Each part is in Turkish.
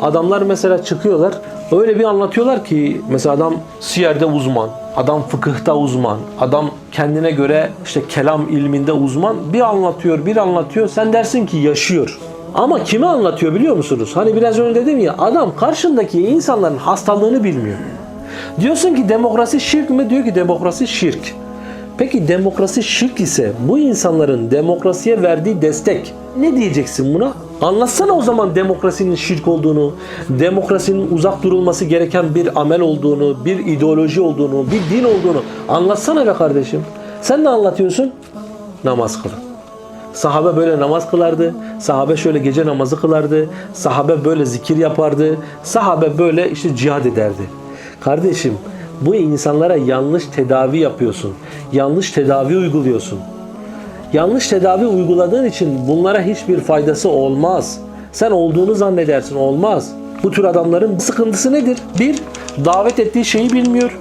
adamlar mesela çıkıyorlar öyle bir anlatıyorlar ki mesela adam siyerde uzman, adam fıkıhta uzman, adam kendine göre işte kelam ilminde uzman bir anlatıyor bir anlatıyor sen dersin ki yaşıyor. Ama kime anlatıyor biliyor musunuz? Hani biraz önce dedim ya adam karşındaki insanların hastalığını bilmiyor. Diyorsun ki demokrasi şirk mi? Diyor ki demokrasi şirk. Peki demokrasi şirk ise bu insanların demokrasiye verdiği destek ne diyeceksin buna? Anlatsana o zaman demokrasinin şirk olduğunu, demokrasinin uzak durulması gereken bir amel olduğunu, bir ideoloji olduğunu, bir din olduğunu anlatsana be kardeşim. Sen ne anlatıyorsun? Namaz kılın. Sahabe böyle namaz kılardı. Sahabe şöyle gece namazı kılardı. Sahabe böyle zikir yapardı. Sahabe böyle işte cihad ederdi. Kardeşim bu insanlara yanlış tedavi yapıyorsun. Yanlış tedavi uyguluyorsun. Yanlış tedavi uyguladığın için bunlara hiçbir faydası olmaz. Sen olduğunu zannedersin olmaz. Bu tür adamların sıkıntısı nedir? Bir, davet ettiği şeyi bilmiyor.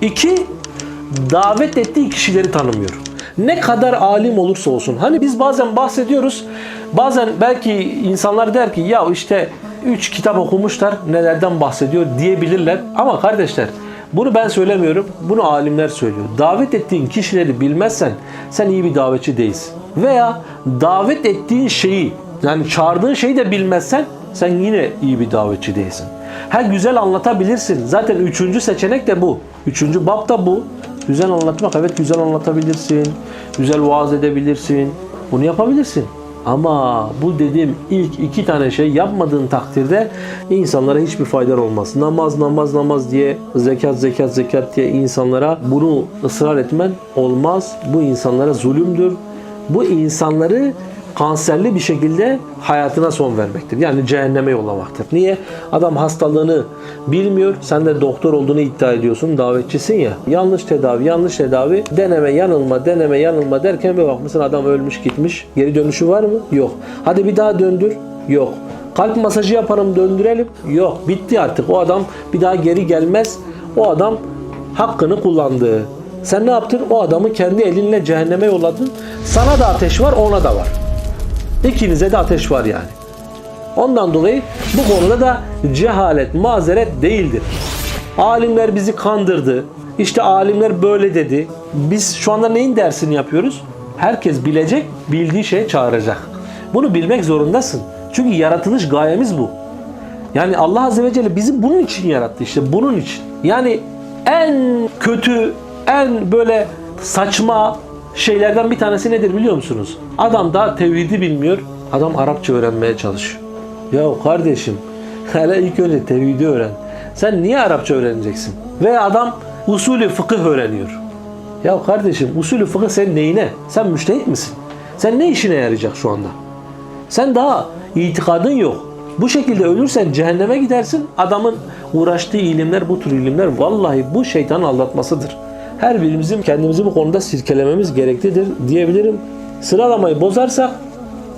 İki, davet ettiği kişileri tanımıyor. Ne kadar alim olursa olsun. Hani biz bazen bahsediyoruz. Bazen belki insanlar der ki ya işte üç kitap okumuşlar nelerden bahsediyor diyebilirler. Ama kardeşler bunu ben söylemiyorum. Bunu alimler söylüyor. Davet ettiğin kişileri bilmezsen sen iyi bir davetçi değilsin. Veya davet ettiğin şeyi yani çağırdığın şeyi de bilmezsen sen yine iyi bir davetçi değilsin. Ha güzel anlatabilirsin. Zaten üçüncü seçenek de bu. Üçüncü bab da bu. Güzel anlatmak. Evet güzel anlatabilirsin. Güzel vaaz edebilirsin. Bunu yapabilirsin. Ama bu dediğim ilk iki tane şey yapmadığın takdirde insanlara hiçbir faydan olmaz. Namaz namaz namaz diye, zekat zekat zekat diye insanlara bunu ısrar etmen olmaz. Bu insanlara zulümdür. Bu insanları kanserli bir şekilde hayatına son vermektir. Yani cehenneme yollamaktır. Niye? Adam hastalığını bilmiyor. Sen de doktor olduğunu iddia ediyorsun. Davetçisin ya. Yanlış tedavi, yanlış tedavi. Deneme, yanılma, deneme, yanılma derken bir bakmışsın adam ölmüş gitmiş. Geri dönüşü var mı? Yok. Hadi bir daha döndür. Yok. Kalp masajı yaparım döndürelim. Yok. Bitti artık. O adam bir daha geri gelmez. O adam hakkını kullandı. Sen ne yaptın? O adamı kendi elinle cehenneme yolladın. Sana da ateş var, ona da var. İkinize de ateş var yani. Ondan dolayı bu konuda da cehalet, mazeret değildir. Alimler bizi kandırdı. İşte alimler böyle dedi. Biz şu anda neyin dersini yapıyoruz? Herkes bilecek, bildiği şeye çağıracak. Bunu bilmek zorundasın. Çünkü yaratılış gayemiz bu. Yani Allah Azze ve Celle bizi bunun için yarattı işte bunun için. Yani en kötü, en böyle saçma şeylerden bir tanesi nedir biliyor musunuz? Adam da tevhidi bilmiyor. Adam Arapça öğrenmeye çalışıyor. Ya kardeşim hele ilk önce tevhidi öğren. Sen niye Arapça öğreneceksin? Ve adam usulü fıkıh öğreniyor. Ya kardeşim usulü fıkıh senin neyine? Sen müştehit misin? Sen ne işine yarayacak şu anda? Sen daha itikadın yok. Bu şekilde ölürsen cehenneme gidersin. Adamın uğraştığı ilimler bu tür ilimler vallahi bu şeytanın aldatmasıdır. Her birimizin kendimizi bu konuda sirkelememiz gereklidir diyebilirim. Sıralamayı bozarsak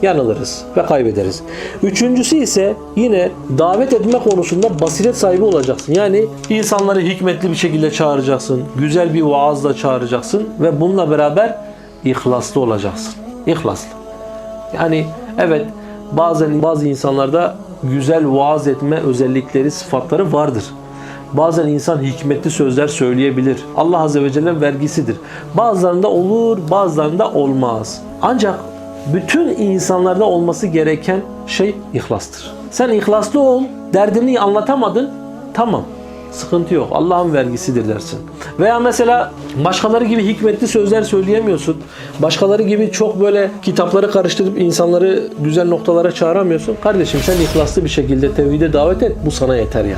yanılırız ve kaybederiz. Üçüncüsü ise yine davet etme konusunda basiret sahibi olacaksın. Yani insanları hikmetli bir şekilde çağıracaksın. Güzel bir vaazla çağıracaksın ve bununla beraber ihlaslı olacaksın. İhlaslı. Yani evet bazen bazı insanlarda güzel vaaz etme özellikleri, sıfatları vardır. Bazen insan hikmetli sözler söyleyebilir. Allah Azze ve Celle vergisidir. Bazılarında olur, bazılarında olmaz. Ancak bütün insanlarda olması gereken şey ihlastır. Sen ihlaslı ol, derdini anlatamadın, tamam. Sıkıntı yok. Allah'ın vergisidir dersin. Veya mesela başkaları gibi hikmetli sözler söyleyemiyorsun. Başkaları gibi çok böyle kitapları karıştırıp insanları güzel noktalara çağıramıyorsun. Kardeşim sen ihlaslı bir şekilde tevhide davet et. Bu sana yeter ya.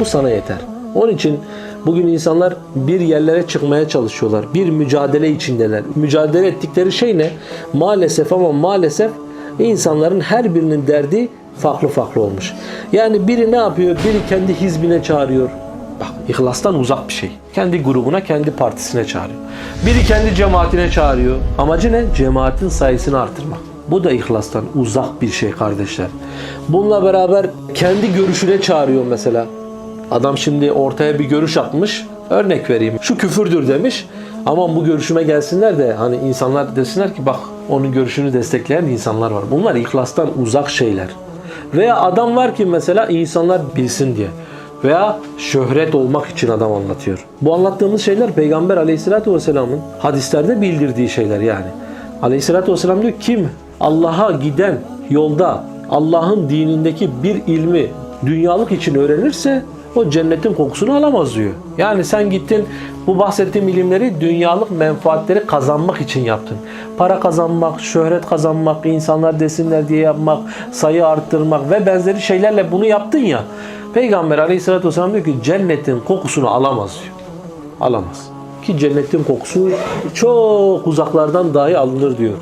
Bu sana yeter. Onun için bugün insanlar bir yerlere çıkmaya çalışıyorlar. Bir mücadele içindeler. Mücadele ettikleri şey ne? Maalesef ama maalesef insanların her birinin derdi farklı farklı olmuş. Yani biri ne yapıyor? Biri kendi hizbine çağırıyor. Bak ihlastan uzak bir şey. Kendi grubuna, kendi partisine çağırıyor. Biri kendi cemaatine çağırıyor. Amacı ne? Cemaatin sayısını artırmak. Bu da ihlastan uzak bir şey kardeşler. Bununla beraber kendi görüşüne çağırıyor mesela. Adam şimdi ortaya bir görüş atmış. Örnek vereyim. Şu küfürdür demiş. Aman bu görüşüme gelsinler de hani insanlar desinler ki bak onun görüşünü destekleyen insanlar var. Bunlar ihlastan uzak şeyler. Veya adam var ki mesela insanlar bilsin diye. Veya şöhret olmak için adam anlatıyor. Bu anlattığımız şeyler Peygamber aleyhissalatü vesselamın hadislerde bildirdiği şeyler yani. Aleyhissalatü vesselam diyor kim Allah'a giden yolda Allah'ın dinindeki bir ilmi dünyalık için öğrenirse o cennetin kokusunu alamaz diyor. Yani sen gittin bu bahsettiğim ilimleri dünyalık menfaatleri kazanmak için yaptın. Para kazanmak, şöhret kazanmak, insanlar desinler diye yapmak, sayı arttırmak ve benzeri şeylerle bunu yaptın ya. Peygamber aleyhissalatü vesselam diyor ki cennetin kokusunu alamaz diyor. Alamaz. Ki cennetin kokusu çok uzaklardan dahi alınır diyor.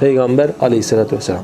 Peygamber aleyhissalatü vesselam.